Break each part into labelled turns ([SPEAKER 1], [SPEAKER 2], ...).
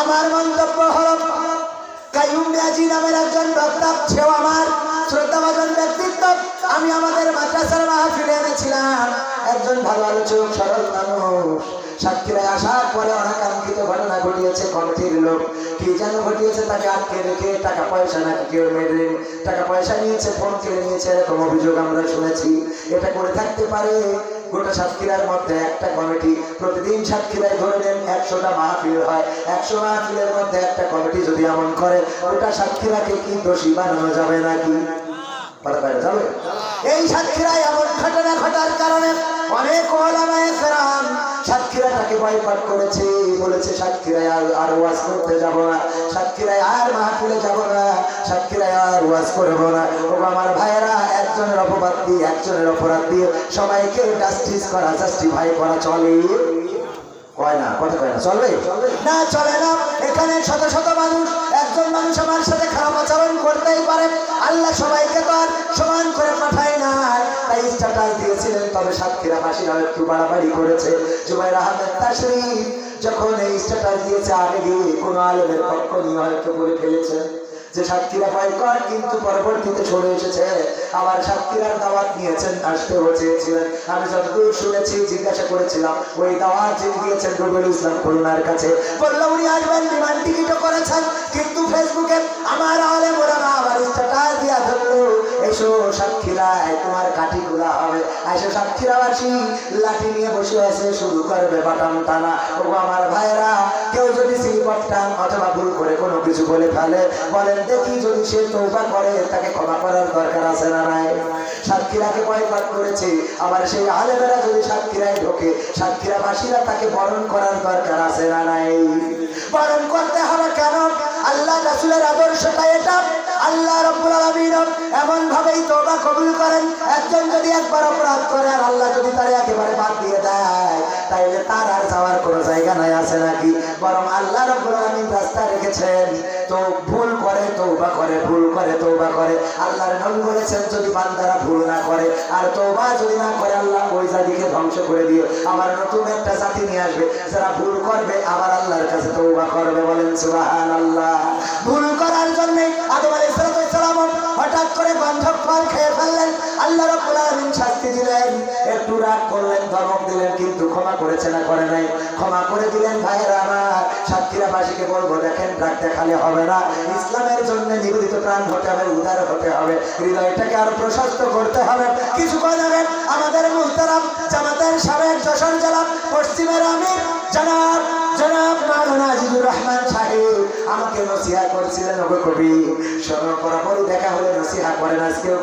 [SPEAKER 1] আমার মন্তব্য হলো, কাইয়ুম মিয়াজি নামের একজন বক্তা, সেও আমার শ্রদ্ধাভাজন ব্যক্তিত্ব। আমি আমাদের মাদ্রাসার মাহফিলে এনেছিলাম। একজন ভালো আলোচক, সরল মানুষ। সাক্ষীরায় আসার পরে অনাকাঙ্ক্ষিত ঘটনা ঘটিয়েছে কমিটির লোক। কি যেন ঘটিয়েছে তাকে আটকে রেখে টাকা পয়সা নাকি কেউ মেরে টাকা পয়সা নিয়েছে, ফোন কেড়ে নিয়েছে, এরকম অভিযোগ আমরা শুনেছি। এটা করে থাকতে পারে গোটা সাতক্ষীরার মধ্যে একটা কমিটি প্রতিদিন সাতক্ষীরায় ধরে নেন, একশোটা মাহফিল হয়। একশো মাহফিলের মধ্যে একটা কমিটি যদি এমন করে গোটা সাতক্ষীরাকে কি দোষী বানানো যাবে নাকি? এই সাতক্ষীরায় এমন ঘটনা ঘটার কারণে অনেক ওলামায় কেরাম সাতক্ষীরাটাকে বয়কট করেছে, বলেছে, সাতক্ষীরায় আর ওয়াজ করতে যাব না, সাতক্ষীরায় আর মাহফিলে যাব না, সাতক্ষীরায় আর ওয়াজ করব না। ও আমার ভাইয়েরা, একজনের অপবাদ দিয়ে, একজনের অপরাধ দিয়ে সবাইকে জাস্টিস করা জাস্টিফাই করা চলে। একজন মানুষ আমার সাথে খারাপ আচরণ করতেই পারে। আল্লাহ সবাইকে তাই দিয়েছিলেন, তবে সাতক্ষীরাবাসীরা একটু বাড়াবাড়ি করেছে। জুবাইর আহমেদ তাশরিফ যখন এই স্ট্যাটাস দিয়েছে, আগে কোনো আলমের পক্ষ নিয়ে হয়তো করে ফেলেছেন যে সাতক্ষীরা বয়কট কিন্তু পরবর্তীতে চলে এসেছে। আবার সাতক্ষীরার দাওয়াত নিয়েছেন আসতেও চেয়েছিলেন। আমি যতদূর শুনেছি, জিজ্ঞাসা করেছিলাম, ওই দাওয়াত যিনি দিয়েছেন রুবেল ইসলাম খুলনার কাছে। বলল, উনি আসবেন বিমান টিকিটও করেছেন, কিন্তু ফেসবুকে আমার আলে মোরানা আবার স্ট্যাটাস দিয়া ধরলো এসো সাতক্ষীরায় তোমার কাঠি গুলা হবে। এসো সাতক্ষীরাবাসী, লাঠি নিয়ে বসে আছে, শুরু করবে বাটাম টানা। ও আমার ভাইরা কেউ যদি সিলপট টান অথবা ভুল করে কোনো কিছু বলে ফেলে, বলেন দেখি যদি সে তৌবা করে, তাকে ক্ষমা করার দরকার আছে না নাই? সাতক্ষীরাকে বয়কট করেছে। আবার সেই আলেমেরা যদি সাতক্ষীরায় ঢোকে, সাতক্ষীরাবাসীরা তাকে বরণ করার দরকার আছে না নাই? বরণ করতে হবে কেন? আল্লাহ রাসূলের আদর্শটা এটা। আল্লাহ রাব্বুল আলামিন এমন ভাবেই তওবা কবুল করেন। একজন যদি একবার অপরাধ করে আর আল্লাহ যদি তার একেবারে বাদ দিয়ে দেয়, তাইলে তার আর যাওয়ার কোনো জায়গা নাই, আছে নাকি? বরং আল্লাহ রাব্বুল আলামিন রাস্তা রেখেছেন, তো ভুল করে, তওবা করে, ভুল করে, তওবা করে। আল্লাহর নবী বলেছেন, যদি বান্দারা ভুল না করে, আর তওবা যদি না করে, আল্লাহ ওই জাতিকে ধ্বংস করে দিও। আমার নতুন একটা জাতি নিয়ে আসবে, যারা ভুল করবে, আবার আল্লাহর কাছে তওবা করবে বলেন, সুবহানাল্লাহ। ভুল করার জন্য আদম আলাইহিস হঠাৎ করে গন্ধক ফল খেয়ে ফেললেন। আল্লাহ রাব্বুল আলামিন শাস্তি দিলেন। একটু রাগ করলেন, ধমক দিলেন, কিন্তু ক্ষমা করেছে না, করে নাই। ক্ষমা করে দিলেন, ভাইয়েরা আমার। সাতক্ষীরাবাসীকে বলব, দেখেন, রাগ দেখালে হবে না। ইসলামের জন্য নিবেদিত প্রাণ হতে হবে উদার হতে হবে। হৃদয়টাকে আরও প্রশস্ত করতে হবে। কিছু যাবেন আমাদের মুহতারাম, জামাতের সাবেক যশোর জেলা পশ্চিমের আমির, জনাব জনাব মাওলানা রহমান সাহেব, আমাকে নসিহা ওগো কবি। দেখা হলে নসিহা করেন, আজকেও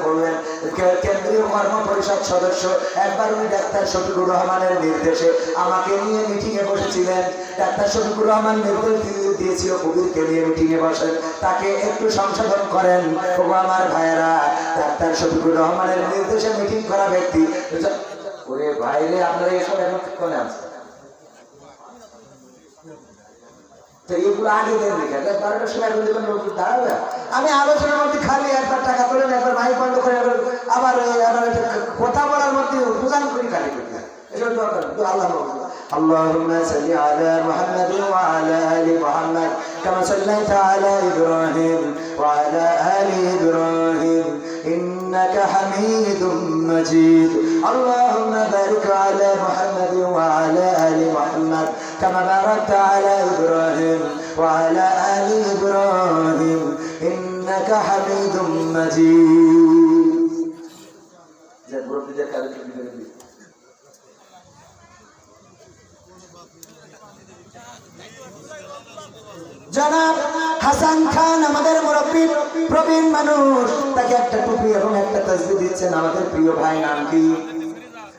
[SPEAKER 1] কেন্দ্রীয় কর্ম পরিষদ সদস্য, একবার উনি ডাক্তার শফিকুর রহমানের নির্দেশে আমাকে নিয়ে মিটিং এ বসেছিলেন। ডাক্তার শফিকুর রহমান নির্দেশ দিয়ে- দিয়েছিল, কবিরকে নিয়ে এ বসেন। তাকে একটু সংশোধন করেন। ওগো আমার ভাইয়েরা, ডাক্তার শফিকুর রহমানের নির্দেশে মিটিং করা ব্যক্তি। ওরে ভাইরে আপনারা এসব এখন কোনে আছে? তো এগুলো আগে দেন রেখে বারোটার সময় এখন দেখবেন লোক দাঁড়াবে আমি আলোচনার মধ্যে খালি একবার টাকা তোলেন একবার মাইক বন্ধ করে একবার আবার ওই আবার একটা কথা বলার মধ্যে প্রদান করি কাটি করি এসব দরকার তো আল্লাহ বলবে। اللهم صل على محمد وعلى ال محمد كما صليت على ابراهيم وعلى ال ابراهيم انك حميد مجيد اللهم بارك على محمد وعلى ال محمد كما হামিদুম হাসান খান, আমাদের মুরব্বী, প্রবীণ মানুষ, তাকে একটা টুপি এবং একটা তসবি দিচ্ছেন আমাদের প্রিয় ভাই নাম কি?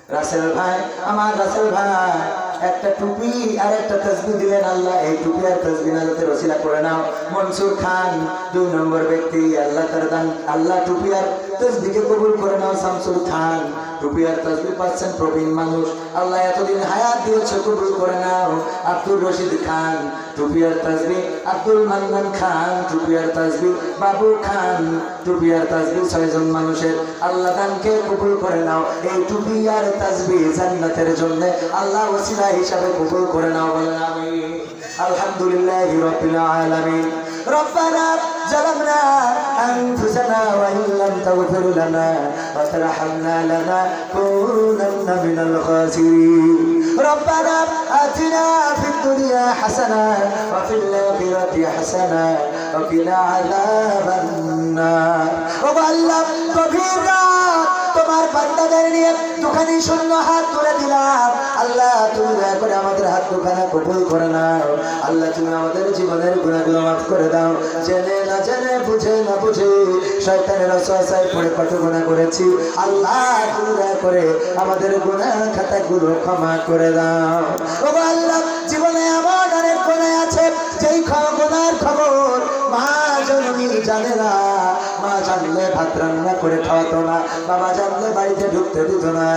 [SPEAKER 1] রাসেল ভাই, আমার রাসেল ভাই। একটা টুপি আর একটা তসবি দিলেন আল্লাহ। এই টুপি আর তসবি নাজাতে রসিলা করে নাও। মনসুর খান, দুই নম্বর ব্যক্তি, আল্লাহ তার দান, আল্লাহ টুপি আর তসবিকে কবুল করে নাও শামসুল খান। টুপি আর তসবি পাচ্ছেন প্রবীণ মানুষ। আল্লাহ এতদিন হায়াত দিয়েছে, কবুল করে নাও। আব্দুল রশিদ খান, টুপি আর তসবি আব্দুল মান্নান খান, টুপি আর তসবি বাবু খান, টুপি আর তসবি ছয়জন মানুষের। আল্লাহ দানকে কবুল করে নাও। এই টুপি আর তসবি জান্নাতের জন্য আল্লাহ ওসিলা হিসাবে কবুল করে নাও বলেন আমি আলহামদুলিল্লাহি রাব্বিল আলামিন ربنا ظلمنا أنفسنا وإن لم تغفر لنا وترحمنا لنكونن من الخاسرين ربنا آتنا في الدنيا حسنة وفي الآخرة حسنة وقنا عذاب النار وبلغ كبيرا তোমার বান্দাদের নিয়ে দুখানি শূন্য হাত তুলে দিলাম। আল্লাহ, তুমি দয়া করে আমাদের হাত দুখানা কবুল করে নাও। আল্লাহ, তুমি আমাদের জীবনের গুণাগুলো মাফ করে দাও। জেনে না জেনে, বুঝে না বুঝে শয়তানের অসহায় পড়ে কত গুণা করেছি। আল্লাহ, তুমি দয়া করে আমাদের গুণা খাতাগুলো ক্ষমা করে দাও। ও আল্লাহ, জীবনে এমন অনেক গুণা আছে, যেই গুণার খবর মা জননী জানে না। জানলে ভাত রান্না করে খাওয়াতো না, বাবা জানলে বাড়িতে ঢুকতে দিত না।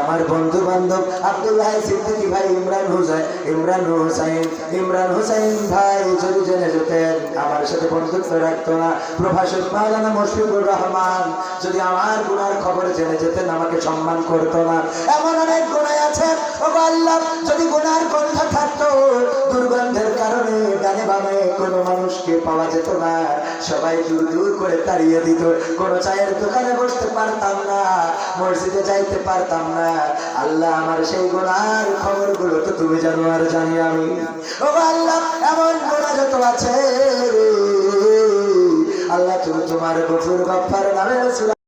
[SPEAKER 1] আমার বন্ধু বান্ধব আব্দুল ভাই সিদ্দিকি ভাই, ইমরান হুসাইন ইমরান হুসাইন ইমরান হুসাইন ভাই, যদি জেনে যেতেন, আমার সাথে বন্ধুত্ব রাখতো না। প্রভাষক মাওলানা মুশফিকুর রহমান, যদি আমার গুনার খবর জেনে যেতেন, আমাকে সম্মান করতো না। এমন অনেক গুণায় আছে। যদি সবাই দূর দূর করে তাড়িয়ে দিত। কোনো চায়ের দোকানে বসতে পারতাম না, মসজিদে যাইতে পারতাম না। আল্লাহ আমার সেই গোনার খবরগুলো তো তুমি জানো আর জানি আমি। ও আল্লাহ, এমন গোনা যত আছে আল্লাহ তুমি তোমার গফুর বাপ্পার নামে